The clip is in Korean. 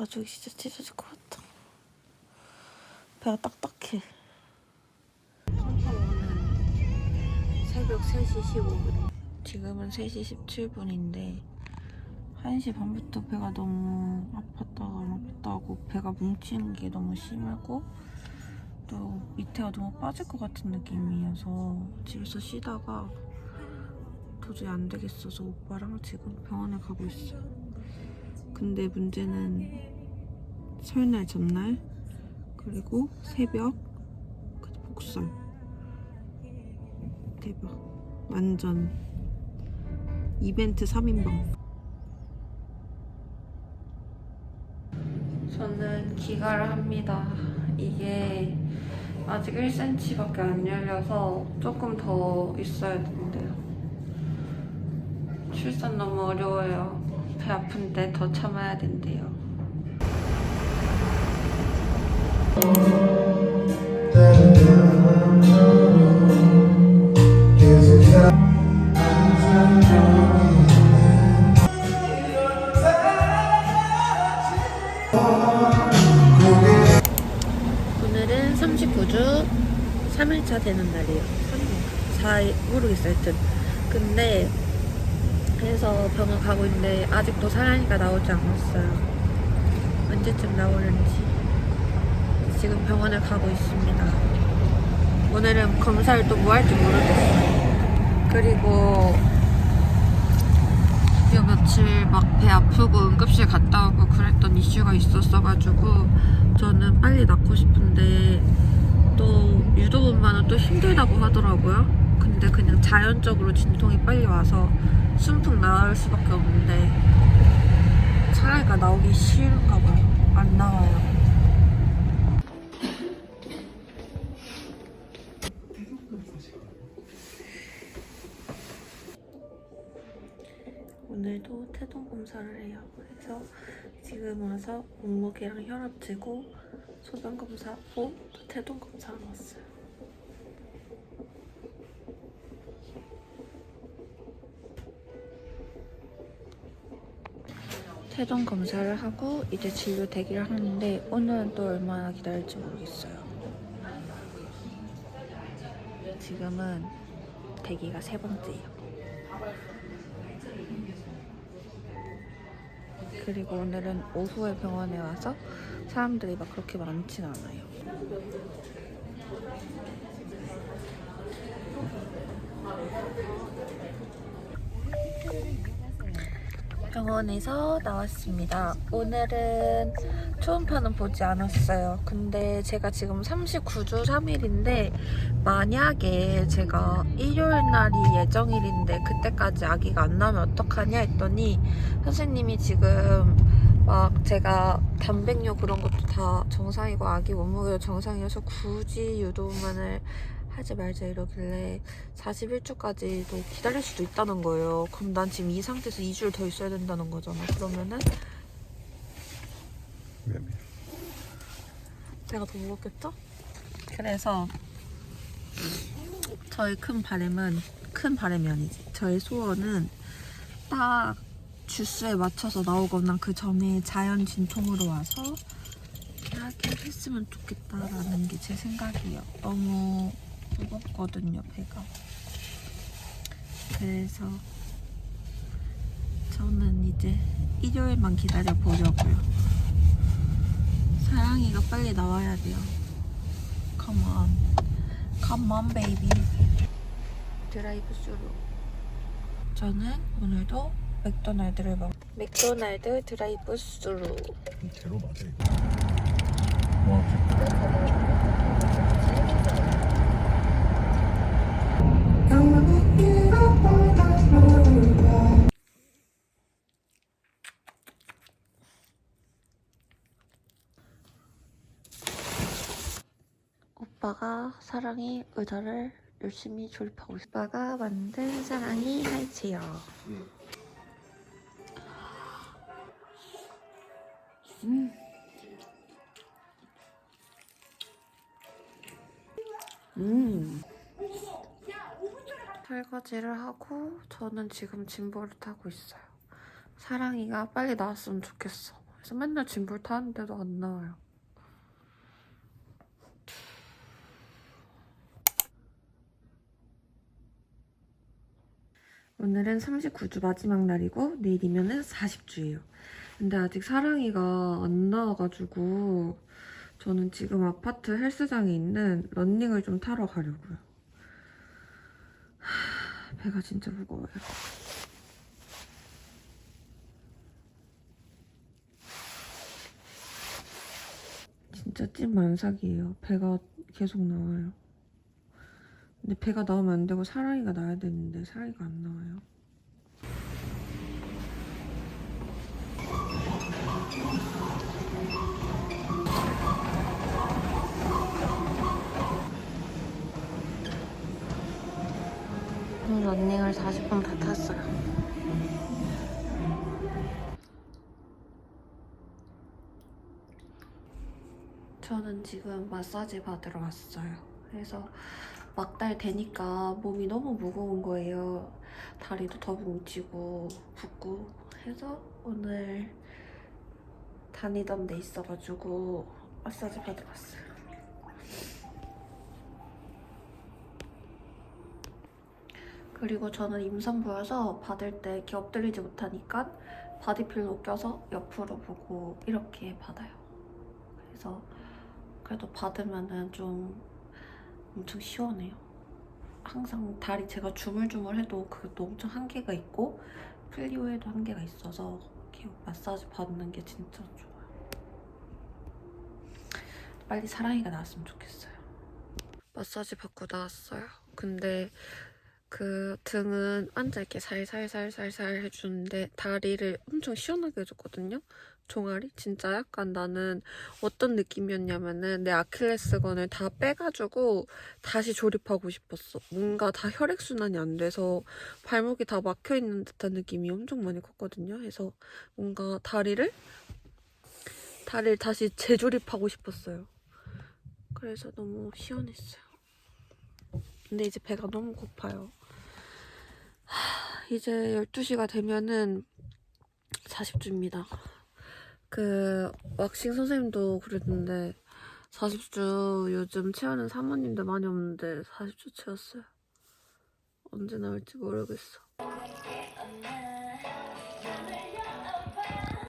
가족이 진짜 찢어질 것 같아. 배가 딱딱해. 새벽 3시 15분. 지금은 3시 17분인데 1시 반부터 배가 너무 아팠다가 안 아팠다고 배가 뭉치는 게 너무 심하고 또 밑에가 너무 빠질 것 같은 느낌이어서 집에서 쉬다가 도저히 안 되겠어서 오빠랑 지금 병원에 가고 있어요. 근데 문제는 설날 전날 그리고 새벽 그 복설 대박 완전 이벤트 3인방. 저는 기가를 합니다. 이게 아직 1cm밖에 안 열려서 조금 더 있어야 된대요. 출산 너무 어려워요 배 아픈데 더 참아야 된대요 오늘은 39주 3일차 되는 날이에요. 3일, 4일, 모르겠어요. 하여튼. 근데, 그래서 병원 가고 있는데, 아직도 사랑이가 나오지 않았어요. 언제쯤 나오는지. 지금 병원을 가고 있습니다. 오늘은 검사를 또 뭐 할지 모르겠어요. 그리고, 요 며칠 막 배 아프고 응급실 갔다 오고 그랬던 이슈가 있었어가지고 저는 빨리 낫고 싶은데 또 유도분만은 또 힘들다고 하더라고요. 근데 그냥 자연적으로 진통이 빨리 와서 순풍 나을 수밖에 없는데 차라리가 나오기 싫은가 봐요. 안 나와요. 오늘도 태동 검사를 해요. 그래서 지금 와서 몸무게랑 혈압 재고 소변 검사하고 또 태동 검사하러 왔어요. 태동 검사를 하고 이제 진료 대기를 하는데 오늘은 또 얼마나 기다릴지 모르겠어요. 지금은 대기가 세 번째예요. 그리고 오늘은 오후에 병원에 와서 사람들이 막 그렇게 많진 않아요. 병원에서 나왔습니다. 오늘은 초음파는 보지 않았어요. 근데 제가 지금 39주 3일인데 만약에 제가 일요일 날이 예정일인데 그때까지 아기가 안 나면 어떡하냐 했더니 선생님이 지금 막 제가 단백뇨 그런 것도 다 정상이고 아기 몸무게도 정상이어서 굳이 유도만을 하지 말자 이러길래 41주까지도 기다릴 수도 있다는 거예요. 그럼 난 지금 이 상태에서 2주를 더 있어야 된다는 거잖아. 그러면은. 배가 더 무겁겠죠? 그래서 저의 큰 바람은 큰 바람이 아니지. 저의 소원은 딱 주스에 맞춰서 나오거나 그 전에 자연 진통으로 와서 이렇게 했으면 좋겠다라는 게 제 생각이에요. 너무 무겁거든요, 배가. 그래서 저는 이제 일요일만 기다려 보려고요. 사랑이가 빨리 나와야 돼요. Come on. Come. 드라이브 스루. 저는 오늘도 맥도날드를 먹. 맥도날드 드라이브 스루. 제로 맞아 이거. 오빠가 사랑이 의자를 열심히 조립하고 있어. 오빠가 만든 사랑이 하이체어. 음. 음. 설거지를 하고 저는 지금 짐볼을 타고 있어요. 사랑이가 빨리 나왔으면 좋겠어. 그래서 맨날 짐볼 타는데도 안 나와요. 오늘은 39주 마지막 날이고 내일이면은 40주예요. 근데 아직 사랑이가 안 나와가지고 저는 지금 아파트 헬스장에 있는 런닝을 좀 타러 가려고요. 하, 배가 진짜 무거워요. 진짜 찐 만삭이에요. 배가 계속 나와요. 근데 배가 나오면 안 되고 사랑이가 나야 되는데 사랑이가 안 나와요. 오늘 런닝을 40분 다 탔어요. 저는 지금 마사지 받으러 왔어요. 그래서 막달 되니까 몸이 너무 무거운 거예요. 다리도 더 뭉치고 붓고 해서 오늘 다니던 데 있어가지고 마사지 받으러 왔어요. 그리고 저는 임산부여서 받을 때 이렇게 엎드리지 못하니까 바디필로 껴서 옆으로 보고 이렇게 받아요. 그래서 그래도 받으면은 좀 엄청 시원해요. 항상 다리 제가 주물주물해도 그것도 엄청 한계가 있고 플리오에도 한계가 있어서 이렇게 마사지 받는 게 진짜 좋아요. 빨리 사랑이가 나왔으면 좋겠어요. 마사지 받고 나왔어요. 근데 그 등은 앉아 이렇게 살살살살살 해주는데 다리를 엄청 시원하게 해줬거든요. 종아리 진짜 약간 나는 어떤 느낌이었냐면은 내 아킬레스건을 다 빼가지고 다시 조립하고 싶었어. 뭔가 다 혈액 순환이 안 돼서 발목이 다 막혀 있는 듯한 느낌이 엄청 많이 컸거든요. 그래서 뭔가 다리를 다리를 다시 재조립하고 싶었어요. 그래서 너무 시원했어요. 근데 이제 배가 너무 고파요. 하, 이제 12시가 되면은 40주입니다. 그 왁싱 선생님도 그랬는데 40주 요즘 채우는 사모님들 많이 없는데 40주 채웠어요. 언제 나올지 모르겠어.